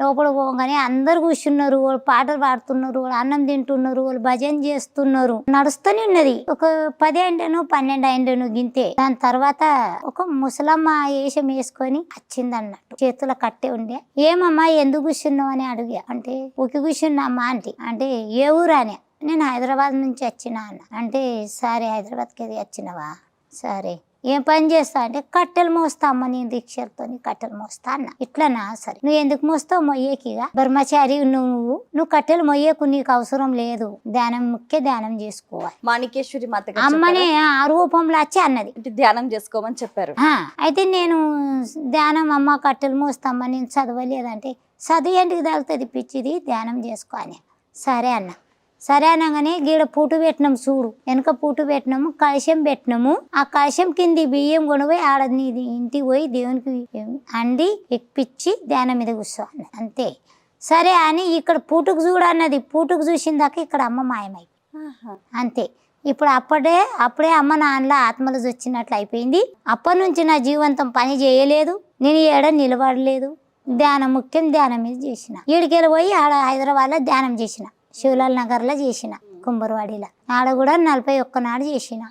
లోపల పోగానే అందరు కూర్చున్నారు వాళ్ళు పాటలు పాడుతున్నారు వాళ్ళు అన్నం తింటున్నారు వాళ్ళు భజన చేస్తున్నారు. నడుస్తూనే ఉన్నది. ఒక పది అయిండను పన్నెండు అయిండను గింతే. దాని తర్వాత ఒక ముసలమ్మ వేషం వేసుకొని వచ్చింది అన్నట్టు చేతుల కట్టే ఉండే. ఏమమ్మా ఎందుకు కూర్చున్నావు అని అడిగా. అంటే ఉకి కూర్చున్నామ్మా ఆంటీ అంటే ఏ ఊరానే. నేను హైదరాబాద్ నుంచి వచ్చిన అన్న. అంటే సరే హైదరాబాద్కి అది వచ్చినవా? సరే. ఏం పని చేస్తా అంటే కట్టెలు మోస్తా అమ్మ నేను దీక్షలతో కట్టెలు మోస్తా అన్న. ఇట్లనా? సరే. నువ్వు ఎందుకు మోస్తావు? మొయ్యేకిగా. బ్రహ్మచారి నువ్వు నువ్వు కట్టెలు మొయ్యకు నీకు అవసరం లేదు. ధ్యానం ముఖ్య ధ్యానం చేసుకోవాలి. మాణికేశ్వరి మాత అమ్మనే? ఆ రూపంలో వచ్చి అన్నది. ధ్యానం చేసుకోమని చెప్పారు. అయితే నేను ధ్యానం అమ్మ కట్టెలు మోస్తామ్మా నేను చదవలేదంటే చదువు ఎందుకు తగులుతుంది పిచ్చిది? ధ్యానం చేసుకో అని. సరే అన్న. సరే అనగానే గీడ పూటు పెట్టినాం చూడు. వెనక పూటు పెట్టినాము కలశం పెట్టినాము. ఆ కలశం కింది బియ్యం కొనిపోయి ఆడ నీది ఇంటికి పోయి దేవునికి అండి ఎక్కిచ్చి ధ్యానం మీద కూర్చో అంతే. సరే అని ఇక్కడ పూటుకు చూడన్నది. పూటుకు చూసిందాక ఇక్కడ అమ్మ మాయమై. అంతే. ఇప్పుడు అప్పుడే అప్పుడే అమ్మ నాన్నల ఆత్మలు వచ్చినట్లు అయిపోయింది. అప్పటి నుంచి నా జీవంతం పని చేయలేదు. నేను ఏడ నిలబడలేదు. ధ్యానం ముఖ్యం ధ్యానం మీద చేసిన. ఈడికెళ్ళి పోయి ఆడ హైదరాబాద్లో ధ్యానం చేసిన. శివలాల్ నగర్లో చేసిన కుంభరవాడిలో. ఆడ కూడా నలభై ఒక్క నాడు చేసిన.